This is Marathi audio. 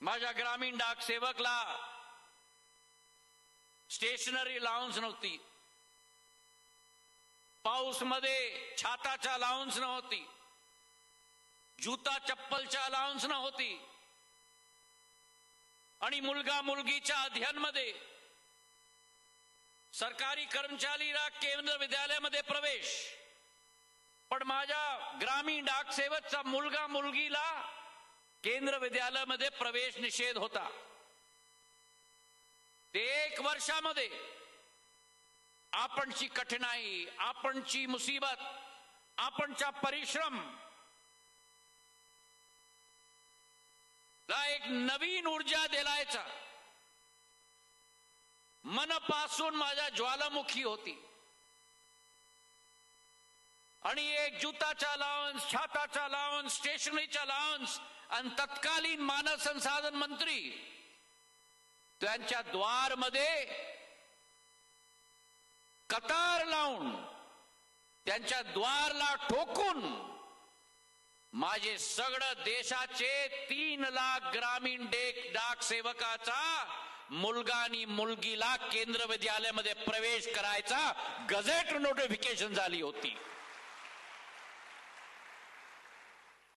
माझ्या ग्रामीण डाक सेवकला स्टेशनरी लाऊन्स नव्हती. पाऊसमध्ये छाताच्या लाऊन्स नव्हती. जुता चप्पलच्या अलाउन्स नव्हती. आणि मुलगा मुलगीच्या अध्ययनमध्ये सरकारी कर्मचारीला केंद्र विद्यालयामध्ये प्रवेश. पण माझ्या ग्रामीण डाक सेवकचा मुलगा मुलगीला केंद्र विद्यालयामध्ये प्रवेश निषेध होता. ते एक वर्षामध्ये आपणची कठीणाई आपणची मुसीबत आपणचा परिश्रम ला एक नवीन ऊर्जा दिलायचा. मनपासून माझ्या ज्वालामुखी होती. आणि एक जुताचा अलाउन्स छाताचा अलाउन्स स्टेशनरीचा अलाउन्स आणि तत्कालीन मानव संसाधन मंत्री त्यांच्या द्वारमध्ये कतार लावून त्यांच्या द्वारला ठोकून माझे सगळं देशाचे तीन लाख ग्रामीण डेक डाक सेवकाचा मुलगा आणि मुलगीला केंद्र विद्यालयामध्ये प्रवेश करायचा. गझेट नोटिफिकेशन झाली होती.